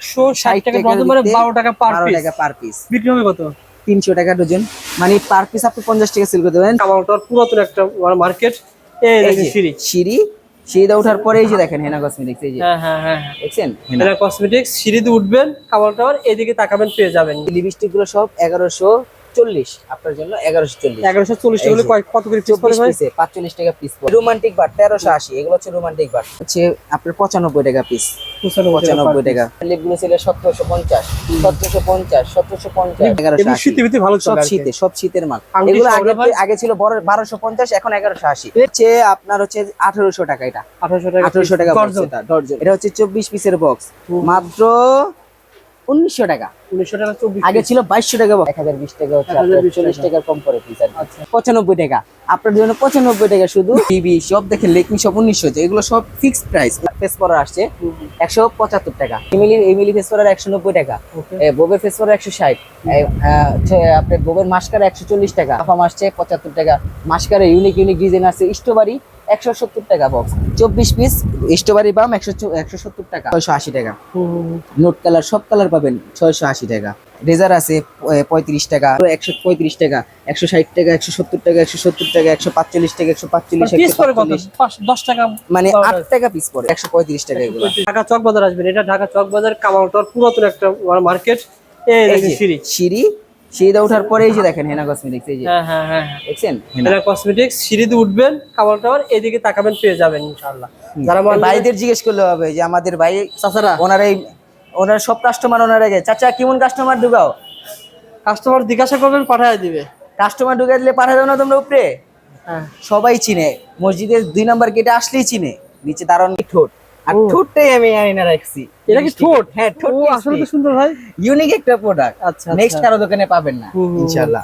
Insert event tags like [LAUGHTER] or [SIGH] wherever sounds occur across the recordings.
একশো ষাট টাকা টাকা ডজন দিতে বারো টাকা পার পিস টাকা পার পিস বিক্রি হবে কত? তিনশো টাকা ডজন। মানে পার পিস আপনি পঞ্চাশ টাকা সেল করতে পারেন পুরাতন একটা মার্কেট সিঁড়ি। সিঁড়ি। সিঁড়িতে ওঠার পরে এই যে দেখেন হেনা কসমেটিক্স এই যে। হ্যাঁ হ্যাঁ হ্যাঁ। দেখছেন? হেনা। কসমেটিক্স সিঁড়িতে উঠবেন কামাল টাওয়ার এদিকে তাকাবেন পেয়ে যাবেন। লিপস্টিকগুলো সব এগারোশো চল্লিশ আপনার জন্য এগারোশো চল্লিশ। এগারোশো চল্লিশ কত করে পিস পড়ে ভাই? পাঁচচল্লিশ টাকা পিস রোমান্টিক বার তেরোশো আশি এগুলো হচ্ছে রোমান্টিক বার হচ্ছে আপনার পঁচানব্বই টাকা পিস পঁচানব্বই টাকা লিপগুলো ছিল সতেরোশো পঞ্চাশ সতেরোশো পঞ্চাশ সতেরোশো পঞ্চাশ। এগারোশো শীতে ভালো সব। শীতে শীতের মাল। এগুলো আগে আগে ছিল বড় বারোশো পঞ্চাশ এখন এগারোশো আশি। হচ্ছে আপনার হচ্ছে আঠারোশো টাকা এটা। 1800 টাকা আঠারোশো টাকা এটা হচ্ছে চব্বিশ পিসের বক্স মাত্র উনিশশো টাকা। 1900 টাকা আগে ছিল বাইশশো টাকা এক হাজার বিশ টাকা হচ্ছে চল্লিশ টাকার কম পিস আর আচ্ছা। পঁচানব্বই টাকা। আপনার জন্য পঁচানব্বই টাকা শুধু। টিভি সব দেখেন লেকমি সব উনিশশো এগুলো সব ফিক্সড প্রাইস ফেস পরার আসছে একশো পঁচাত্তর টাকা। এমিলি এমিলি ফেস পরার একশো নব্বই টাকা. বোবের ফেস পরার একশো ষাট। আপনার বোবের মাস্কার একশো চল্লিশ টাকা। আফাম আসছে পঁচাত্তর টাকা। মাস্কারে ইউনিক ইউনিক ডিজাইন আছে। স্ট্রবেরি একশো সত্তর টাকা বক্স চব্বিশ পিস স্ট্রবেরি বাম একশো একশো সত্তর টাকা। ছয়শো আশি টাকা। নোট কালার সব কালার পাবেন ছয়শো আশি টাকা। রেজার আছে পঁয়ত্রিশ টাকা। একশো পঁয়ত্রিশ টাকা একশো ষাট টাকা একশো সত্তর টাকা একশো সত্তর টাকা একশো পাঁচচল্লিশ টাকা একশো পাঁচচল্লিশ দশ টাকা মানে আট টাকা পিস পড়ে একশো পঁয়ত্রিশ টাকা এগুলো। ঢাকা চক বাজার আসবেন। এটা ঢাকা চক বাজার কামালটার পুরাতন একটা মার্কেট সিঁড়ি। সিঁড়ি সিঁড়িতে ওঠার পরে এই যে দেখেন হেনা কসমেটিক্স এই যে। হ্যাঁ হ্যাঁ হ্যাঁ হ্যাঁ। দেখছেন? হেনা কসমেটিক্স সিঁড়িতে উঠবেন কামাল টাওয়ার এদিকে তাকাবেন পেয়ে যাবেন ইনশাআল্লাহ। যারা ভাইদের জিজ্ঞেস করলে হবে যে আমাদের ভাই চাচারা। ওনারাই ওনার সব কাস্টমার ওনারা গে চাচা কেমন কাস্টমার ঢুকাও? কাস্টমার জিজ্ঞাসা করবেন পাঠায় দিবে। কাস্টমার ঢুকাই দিলে পাঠা দাও না তোমরা উপরে? হ্যাঁ। সবাই চিনে। মসজিদের দুই নাম্বার গেটে আসলেই চিনে। নিচে দাঁড়ান ঠোঁট। আর ঠোঁটটাই আমি আইনা রাখছি। এটা কি ঠোঁট? হ্যাঁ ঠোঁট আসলে তো সুন্দর ভাই। ইউনিক একটা প্রোডাক্ট আচ্ছা নেক্সট আচ্ছা কারও দোকানে পাবেন না। ইনশাআল্লাহ।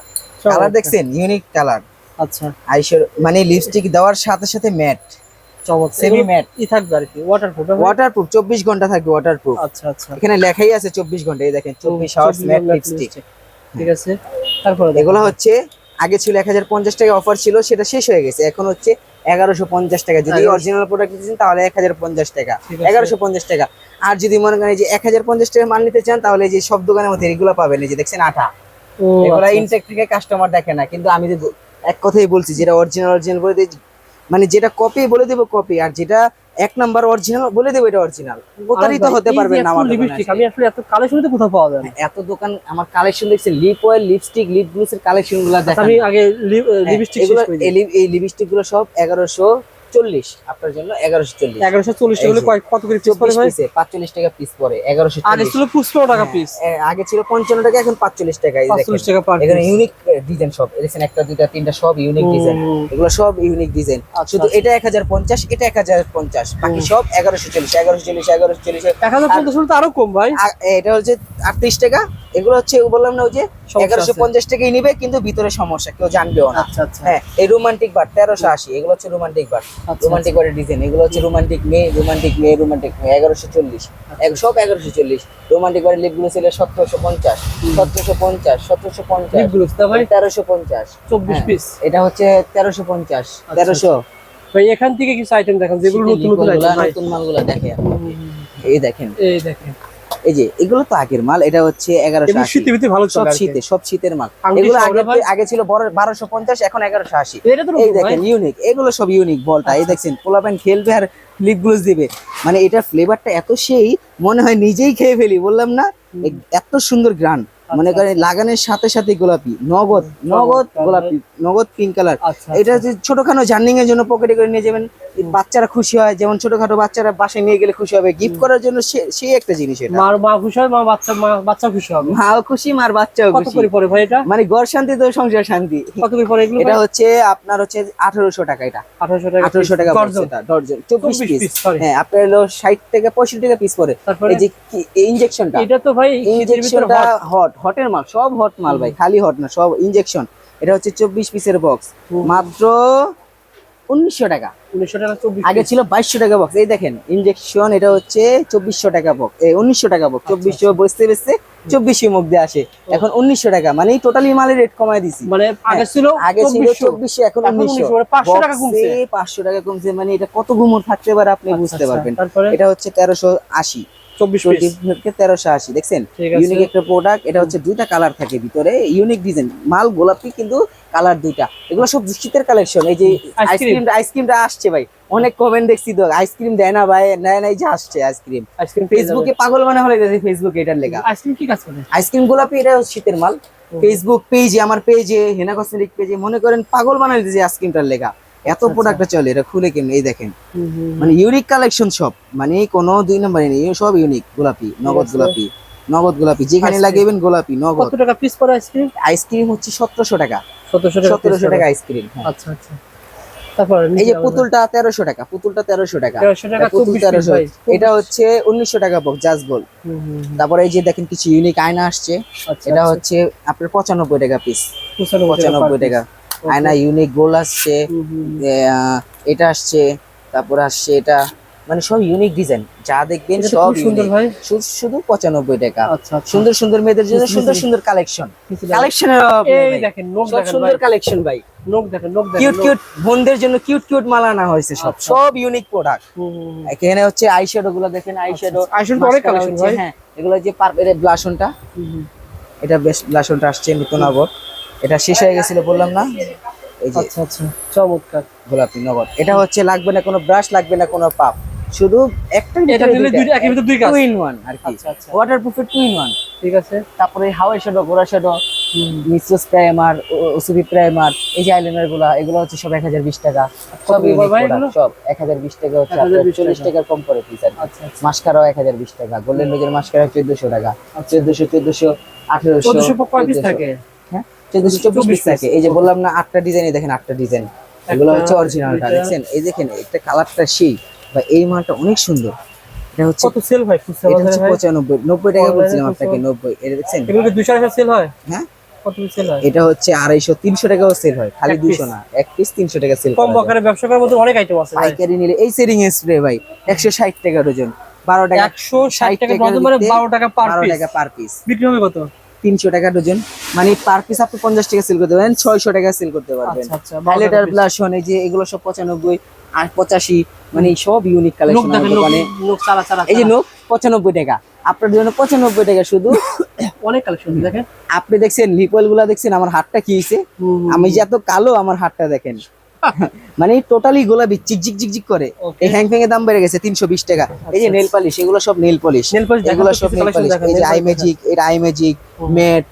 কালার দেখছেন? ইউনিক কালার আচ্ছা। আইশোর মানে লিপস্টিক দেওয়ার সাথে সাথে ম্যাট matte। ই থাকবে আর কি? ওয়াটারপ্রুফ ওয়াটারপ্রুফ চব্বিশ ঘণ্টা থাকবে ওয়াটারপ্রুফ আচ্ছা আচ্ছা। এখানে লেখাই আছে চব্বিশ ঘণ্টা এই দেখেন আওয়ার্স ম্যাট লিপস্টিক ঠিক আছে। তারপরে। এগুলো হচ্ছে আগে ছিল এক হাজার পঞ্চাশ টাকা অফার ছিল সেটা শেষ হয়ে গেছে। এখন হচ্ছে এগারোশো পঞ্চাশ টাকা। যদি অরিজিনাল প্রোডাক্ট নিতে তাহলে এক হাজার পঞ্চাশ টাকা। এগারোশো পঞ্চাশ টাকা। আর যদি মনে করেন যে এক হাজার পঞ্চাশ টাকা মাল নিতে চান তাহলে যে সব দোকানের মধ্যে এগুলো পাবেন। এই যে দেখছেন আঠা এগুলো ইনটেক থেকে কাস্টমার দেখে না। কিন্তু আমি এক কথাই বলছি যেটা অরিজিনাল অরিজিনাল বলে মানে যেটা কপি বলে দেবো কপি আর যেটা এক নাম্বার অরিজিনাল বলে দেবো এটা অরিজিনাল প্রতারিত হতে পারবে না আমার লিপস্টিক আমি আসলে এত কালেকশন তো কোথাও পাওয়া যায় না। এত দোকান আমার কালেকশন দেখছে লিপ অয়েল লিপস্টিক লিপ গ্লুসের কালেকশনগুলো দেখেন। আমি আগে লিপস্টিক শেষ করে এই লিপস্টিকগুলো লিপস্টিক সব এগারোশো চল্লিশ আপনার জন্য এগারোশো চল্লিশ। এগারোশো চল্লিশ কত করে পিস পড়ে ভাই? পাঁচচল্লিশ টাকা পিস পরে এগারোশো আগে ছিল পঁচপন্ন টাকা পিস আগে ছিল পঞ্চান্ন টাকা এখন পাঁচচল্লিশ টাকা পাঁচচল্লিশ টাকা এখানে ইউনিক ডিজাইন সব। দেখছেন একটা দুইটা তিনটা সব ইউনিক ডিজাইন এগুলো সব ইউনিক ডিজাইন আচ্ছা, শুধু আচ্ছা। এটা এক হাজার পঞ্চাশ এটা এক হাজার পঞ্চাশ। বাকি সব এগারোশো চল্লিশ এগারোশো চল্লিশ এগারোশো চল্লিশ। এক হাজার পঞ্চাশ তো আরও কম ভাই। এটা হচ্ছে আটত্রিশ টাকা। এগুলো হচ্ছে বললাম না ওই যে এগারোশো পঞ্চাশ টাকাই নিবে কিন্তু ভিতরে সমস্যা কেউ জানবেও না। আচ্ছা আচ্ছা। হ্যাঁ এই রোমান্টিক বার তেরোশো আশি এগুলো হচ্ছে রোমান্টিক বার রোমান্টিক বারের ডিজাইন এগুলো হচ্ছে রোমান্টিক মেয়ে রোমান্টিক মেয়ে রোমান্টিক মেয়ে এগারোশো চল্লিশ। আচ্ছা। সব এগারোশো চল্লিশ। রোমান্টিক বারের লিপগুলো ছিল সতেরোশো পঞ্চাশ সতেরোশো পঞ্চাশ সতেরোশো পঞ্চাশ। লিপগুলো তেরোশো পঞ্চাশ। চব্বিশ হ্যাঁ। পিস এটা হচ্ছে তেরোশো পঞ্চাশ তেরোশো। ভাই এখান থেকে কিছু আইটেম দেখেন যেগুলো নতুন নতুন নতুন মালগুলো দেখে এই দেখেন। এই দেখেন। এই যে এগুলো তো আগের মাল এটা হচ্ছে এগারোশো শীতে ভালো সব। শীতে সব শীতের মাল। এগুলো আগে আগে ছিল বারোশো পঞ্চাশ এখন এগারোশো আশি। এই দেখেন ইউনিক এগুলো সব ইউনিক বলটা। এই দেখছেন দেখছেন প্যান্ট খেলবে আর ফ্লিপ গ্লোজ দিবে। মানে এটার ফ্লেভারটা এত সেই মনে হয় নিজেই খেয়ে ফেলি বললাম না? এত সুন্দর গ্রান মনে করেন লাগানোর সাথে সাথে গোলাপি নগদ নগদ গোলাপি নগদ পিঙ্ক কালার আচ্ছা এটা যে ছোটখাটো জার্নিং এর জন্য পকেটে করে নিয়ে যাবেন বাচ্চারা খুশি হয় যেমন ছোটখাটো বাচ্চারা বাসায় নিয়ে গেলে খুশি হবে গিফট করার জন্য সেই একটা জিনিস এটা। মার মা খুশি হয় মা বাচ্চা মা বাচ্চা খুশি হবে। মাও খুশি মার বাচ্চাও কত খুশি। করে পড়ে ভাই এটা? মানে ঘর শান্তি তো সংসার শান্তি। কত করে পড়ে এগুলো এটা হচ্ছে আপনার হচ্ছে আঠারোশো টাকা এটা। আঠারোশো টাকা আঠারোশো টাকা এটা ডর্জন। 24 পিস হ্যাঁ আপনার হলো ষাট টাকা পঁয়ষট্টি টাকা পিস পরে এই যে ইনজেকশনটা এটা তো ভাই ইনজেকশনটা হট হটের মাল সব হট মাল ভাই খালি হট না সব ইনজেকশন এটা হচ্ছে চব্বিশ পিসের বক্স মাত্র উনিশশো টাকা। উনিশশো টাকা চব্বিশ আগে ছিল বাইশশো টাকা বক্স এই দেখেন ইনজেকশন এটা হচ্ছে চব্বিশশো টাকা বক্স এই উনিশশো টাকা বক্স চব্বিশশো বসতে বসতে চব্বিশশো মুখ দিয়ে আসে। এখন উনিশশো টাকা মানে টোটালি মালের রেট কমায় দিছি। মানে আগে হ্যাঁ, ছিল আগে ছিল 2400 চব্বিশশো এখন উনিশশো। 1900 মানে 500 টাকা কমছে। পাঁচশো টাকা কমছে মানে এটা কত গুমর থাকতে পারে আপনি আচ্ছা, বুঝতে আচ্ছা, পারবেন। এটা হচ্ছে তেরোশো আশি। চব্বিশ তেরোশো আশি দেখছেন? ঠিক ইউনিক একটা প্রোডাক্ট এটা হচ্ছে দুইটা কালার থাকে ভিতরে ইউনিক ডিজাইন মাল গোলাপি কিন্তু কালার দুইটা। এগুলো সব শীতের কালেকশন এই যে আইসক্রিম আইসক্রিমটা আসছে ভাই। অনেক কমেন্ট দেখছি তো আইসক্রিম দেয় না ভাই নেয় নাই যে আসছে আইসক্রিম ফেসবুকে পাগল মানে হলে গেছে ফেসবুকে এটার লেখা আইসক্রিম কি কাজ করে? আইসক্রিম গোলাপি এটা শীতের মাল। ফেসবুক পেজে আমার পেজে হেনা কসমেটিক পেজে মনে করেন পাগল বানাই দিয়েছে আইসক্রিমটার লেখা এত আচ্ছা। প্রোডাক্টটা চলে এটা খুলে কেমন? এই দেখেন। মানে ইউনিক কালেকশন সব। মানে কোনো দুই নম্বরে নেই সব ইউনিক গোলাপি নগদ গোলাপি নগদ গোলাপি যেখানে লাগাইবেন গোলাপি নগদ। কত টাকা পিস পড়ে আইসক্রিম আইসক্রিম হচ্ছে সতেরোশো টাকা। সতেরোশো টাকা সতেরোশো টাকা আইসক্রিম আচ্ছা আচ্ছা। তারপর এই যে পুতুলটা তেরোশো টাকা পুতুলটা তেরোশো টাকা। তেরোশো টাকা এটা পুতুল চব্বিশ তেরোশো পিস এটা হচ্ছে উনিশশো টাকা বক্স জাজ গোল তারপরে এই যে দেখেন কিছু ইউনিক আয়না আসছে। আচ্ছা, এটা হচ্ছে আপনার পঁচানব্বই টাকা পিস পঁচানব্বই পঁচানব্বই টাকা। আয়না ইউনিক গোল আসছে এটা আসছে তারপর আসছে এটা মানে সব ইউনিক ডিজাইন যা দেখবেন সব সুন্দর। ভাই। শুধু পঁচানব্বই টাকা। আচ্ছা আচ্ছা। সুন্দর সুন্দর মেয়েদের জন্য সুন্দর সুন্দর কালেকশন কালেকশন দেখেন। সুন্দর কালেকশন ভাই। নোক দেখেন নোক দেখেন কিউট কিউট বোনদের জন্য কিউট কিউট মালা আনা হয়েছে সব। আচ্ছা। সব ইউনিক প্রোডাক্ট। এখানে হচ্ছে আইশ্যাডো গুলো দেখেন আইশ্যাডো অনেক ভাই। হ্যাঁ এগুলো যে ব্লাশনটা। এটা বেশ ব্লাশনটা আসছে নতুন আবার। এটা শেষ হয়ে গেছিল বললাম না? এই যে আচ্ছা আচ্ছা। চমৎকার। গোলাপি নগদ। এটা হচ্ছে লাগবে না কোনো ব্রাশ লাগবে না কোনো পাপ শুধু একটা এটা নিলে দুইটা। একের ভিতরে দুই কাজ। টু ইন ওয়ান আর কি। আচ্ছা আচ্ছা। ওয়াটার প্রুফের টু ইন ওয়ান ঠিক আছে। তারপরে হাওয়াই শ্যাডো গোড়া শ্যাডো মিক্সোস প্রাইমার ওসুবি প্রাইমার এই যে আইলাইনারগুলা এগুলো হচ্ছে সব এক হাজার বিশ টাকা। সব করে? সব এক হাজার বিশ টাকা হচ্ছে 1020 চল্লিশ টাকা। টাকার কম পড়ে পিস আর আচ্ছা আচ্ছা। মাস্কারাও এক হাজার বিশ টাকা গোল্ডেন রোজের মাস্কারা চোদ্দশো টাকা। চোদ্দশো চোদ্দশো আঠেরোশো চোদ্দশো কয় পিস থাকে? চোদ্দশো চব্বিশ পিস থাকে। এই যে বললাম না আটটা ডিজাইন দেখেন আটটা ডিজাইন এগুলো হচ্ছে অরিজিনালটা দেখছেন? এই দেখেন একটা কালারটা সেই। বা এই মালটা অনেক সুন্দর। এটা হচ্ছে কত সেল হয়? এটা হচ্ছে টাকা বলছিলাম আপনাকে এটা দেখছেন? এগুলো দুশো সেল হয়? হ্যাঁ। হয়? এটা আড়াইশো তিনশো টাকাও সেল হয় খালি piece? না এক পিস তিনশো টাকা সেল কম আকারে ব্যবসা করার অনেক আইটেম আছে ভাই। পাইকারি নিলে এই সেরিং স্প্রে ভাই একশো ষাট টাকা ডজন বারো টাকা একশো ষাট টাকা বারো টাকা পার পিস বিক্রি হবে কত? তিনশো টাকা ডজন। মানে পার পিস আপনি পঞ্চাশ টাকা সেল করতে পারবেন ছয়শো টাকা সেল করতে পারবেন। আচ্ছা আচ্ছা হাইলাইটার ব্লাশন এই যে এগুলো সব পঁচানব্বই আর পঁচাশি মানে সব ইউনিক লোক কালেকশন চালা এই যে নোক পঁচানব্বই টাকা। আপনার জন্য পঁচানব্বই টাকা শুধু। অনেক কালেকশন দেখেন। আপনি দেখছেন লিপলগুলা দেখছেন আমার হাতটা কি হয়েছে আমি যে এত কালো আমার হাতটা দেখেন। [LAUGHS] মানে টোটালি গোলাপি চিক চিক চিক চিক করে. এই হ্যাং ফ্যাং এর দাম বেড়ে গেছে তিনশো বিশ টাকা। এই যে আচ্ছা, নেল পালিশ এগুলো সব নেল পলিশ এগুলো সব নেল পলিশ এই যে আই ম্যাজিক এটা eye magic. Matte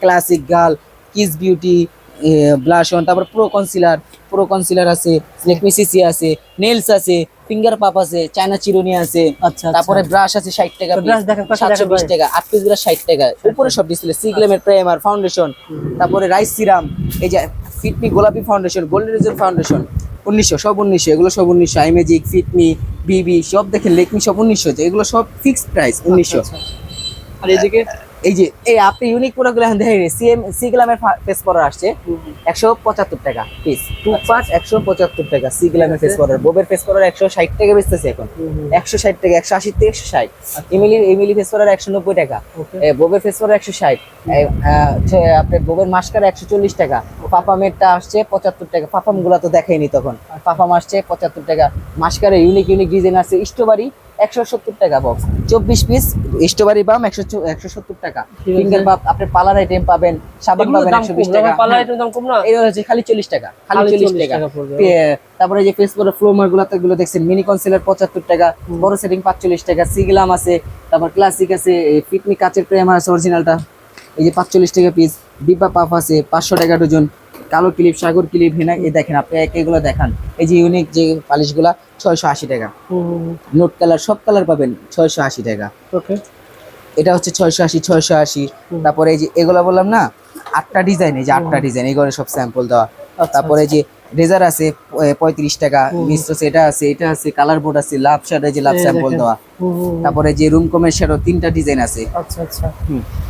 classic girl kiss beauty blush on তারপর প্রো কনসিলার প্রো কনসিলার আছে লেকমি সিসি আছে নেলস আছে ফিঙ্গার পাপ আছে চায়না চিরুনি আছে আচ্ছা তারপরে ব্রাশ আছে ষাট টাকা তো brush দেখান, পাশে সাতশো দেখান বিশ ভাই। টাকা আট পিস ব্রাশ ষাট টাকা। উপরে সব ডিসপ্লে সিগ্লেমের প্রাইমার ফাউন্ডেশন তারপরে রাইস সিরাম এই যে ফিটমি গোলাপি ফাউন্ডেশন গোল্ডেন রিজন ফাউন্ডেশন উনিশশো সব উনিশশো এগুলো সব উনিশশো আইমেজিক ফিটমি বিবি সব দেখেন লেকমি সব উনিশশো এগুলো সব ফিক্সড প্রাইস উনিশশো। আচ্ছা, আর এদিকে এই যে এই আপনি ইউনিক প্রোডাক্টগুলো এখন দেখেন সিএম সিগ্লামের ফেস পাউডার আসছে একশো পঁচাত্তর টাকা পিস টু পাঁচ একশো পঁচাত্তর টাকা সিগ্লামের ফেস পাউডার বোবের ফেস পাউডার একশো ষাট টাকা বেচতেছে এখন। একশো ষাট টাকা একশো আশি থেকে একশো ষাট। ইমিলি ইমিলি ফেস পাউডার একশো নব্বই টাকা। বোবের ফেস পাউডার একশো ষাট। আপনার বোবের মাস্কার একশো চল্লিশ টাকা। পাপামেরটা আসছে পঁচাত্তর টাকা। পাপামগুলা তো দেখাইনি তখন। পাপাম আসছে পঁচাত্তর টাকা। মাস্কারে ইউনিক ইউনিক ডিজাইন আছে। স্ট্রবেরি একশো সত্তর টাকা বক্স চব্বিশ পিস স্ট্রবেরি বাম একশো একশো সত্তর টাকা। ফিঙ্গার পাপ আপনি পালার আইটেম পাবেন সাবান পাবেন একশো বিশ টাকা। পাল্লা হ্যাঁ। আইটেম দাম কম না? এটা হচ্ছে খালি চল্লিশ টাকা খালি চল্লিশ টাকা। তারপরে যে ফেস করে ফ্লোমারগুলো গুলো দেখছেন মিনি কনসিলার পঁচাত্তর টাকা বড় সেটিং পাঁচচল্লিশ টাকা সিগলাম আছে তারপর ক্লাসিক আছে ফিটমি কাচের প্রেমার আছে অরিজিনালটা এই যে পাঁচচল্লিশ টাকা পিস ডিব্বা পাফ আছে পাঁচশো টাকা ডজন কালো ক্লিপ সাগর ক্লিপ হেনা এই দেখেন আপনি এক এগুলো দেখান। এই যে ইউনিক যে পালিশগুলা ছয়শো আশি টাকা। নোট কালার সব কালার পাবেন ছয়শো আশি টাকা। ওকে। এটা হচ্ছে ছয়শো আশি ছয়শো আশি। তারপরে এই যে এগুলো বললাম না আটটা ডিজাইন এই যে আটটা ডিজাইন এগুলো সব স্যাম্পল দেওয়া। আচ্ছা, তারপরে যে রেজার আছে পঁয়ত্রিশ টাকা। মিশ্র এটা আছে এটা আছে কালার বোর্ড আছে লাভ শার্ট যে লাভ স্যাম্পল। দেওয়া। তারপরে যে রুম কমের শাড়ো তিনটা ডিজাইন আছে। আচ্ছা আচ্ছা।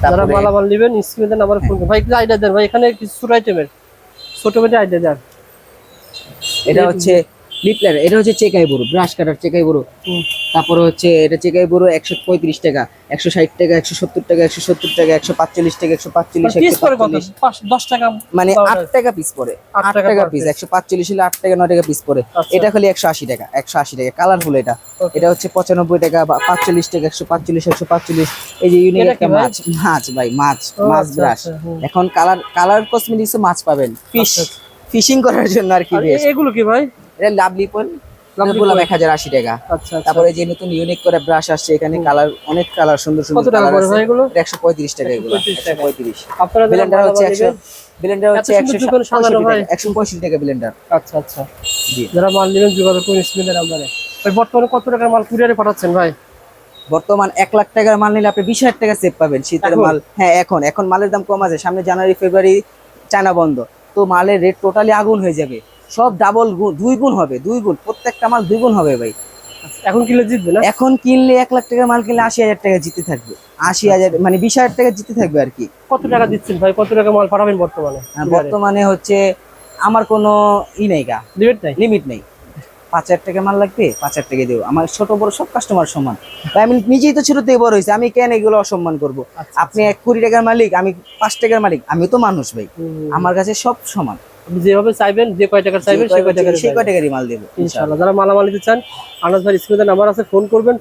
যারা মালামাল নেবেন স্ক্রিনে নাম্বার ফোন ভাই কিছু আইডিয়া দেন ভাই এখানে কিছু আইটেমের ছোট বেটা আইডিয়া যান এটা হচ্ছে এটা হচ্ছে চেকাই বড় ব্রাশ কাটার চেকাই বড়। তারপরে হচ্ছে এটা চেকাই বড় একশো পঁয়ত্রিশ টাকা একশো ষাট টাকা একশো সত্তর টাকা একশো সত্তর টাকা একশো পাঁচচল্লিশ টাকা একশো পাঁচচল্লিশ পাঁচ দশ টাকা মানে আট টাকা। পিস পড়ে আট টাকা পিস একশো পাঁচচল্লিশ হলে আট টাকা নয় টাকা পিস আচ্ছা। এটা খালি একশো আশি টাকা একশো আশি টাকা কালারফুল এটা। এটা হচ্ছে পঁচানব্বই টাকা বা পাঁচচল্লিশ টাকা একশো পাঁচচল্লিশ একশো পাঁচচল্লিশ। এই যে ইউনিক একটা মাছ? মাছ ভাই মাছ মাছ আচ্ছা, ব্রাশ আচ্ছা, এখন কালার কালার কসমেটিক্স মাছ পাবেন ফিশ আচ্ছা, ফিশিং করার জন্য আর কি এগুলো কি ভাই? এটা লাভলি পল Lovely বললাম এক হাজার আশি টাকা। আচ্ছা আচ্ছা। তারপরে যে নতুন ইউনিক করে ব্রাশ আসছে এখানে কালার অনেক কালার সুন্দর সুন্দর কালার আছে। একশো পঁয়ত্রিশ টাকা এগুলো। একশো পঁয়ত্রিশ ব্লেন্ডার হচ্ছে একশো ব্লেন্ডার হচ্ছে একশো করে একশো পঁয়ষট্টি টাকা ব্লেন্ডার আচ্ছা আচ্ছা। জি। যারা মাল নেবেন যোগাযোগ করুন স্ক্রিনের নাম্বারে ভাই বর্তমানে কত টাকার মাল কুরিয়ারে পাঠাচ্ছেন ভাই? বর্তমান এক লাখ টাকার মাল নিলে আপনি বিশ হাজার টাকা সেভ পাবেন। শীতের মাল হ্যাঁ এখন। এখন মালের দাম কম আছে। সামনে জানুয়ারি ফেব্রুয়ারি চায়না বন্ধ। তো মালের রেট টোটালি আগুন হয়ে যাবে। সব ডাবল গুণ দুই গুণ হবে দুই গুণ প্রত্যেকটা মাল দুই গুণ হবে ভাই। এখন কিলো জিতবে না? এখন কিনলে এক লাখ টাকার মাল কিনলে আশি হাজার টাকা জিতে থাকবে আশি হাজার মানে বিশ হাজার টাকা জিতে থাকবে আর কি। কত টাকা দিচ্ছেন ভাই? কত টাকা মাল পাঠাবেন বর্তমানে? বর্তমানে হচ্ছে আমার কোনো ই নেই গা। লিমিট নাই? লিমিট নেই। পাঁচ হাজার টাকা মাল লাগবে পাঁচ হাজার টাকা দেবো। আমার ছোট বড় সব কাস্টমার সমান। তাই আমি নিজেই তো ছোট থেকে বড় হয়েছে আমি কেন এগুলো অসম্মান করব? আচ্ছা, আপনি এক কোটি টাকার মালিক আমি পাঁচ টাকার মালিক আমি তো মানুষ ভাই। আমার কাছে সব সমান। যেভাবে চাইবেন যে কয় টাকার চাইবেন সেই কয় টাকার সেই কয় টাকারই মাল দেবো ইনশাআল্লাহ। যারা মালামাল নিতে চান আনাজ ভাই স্ক্রিনে নাম্বার আছে ফোন করবেন।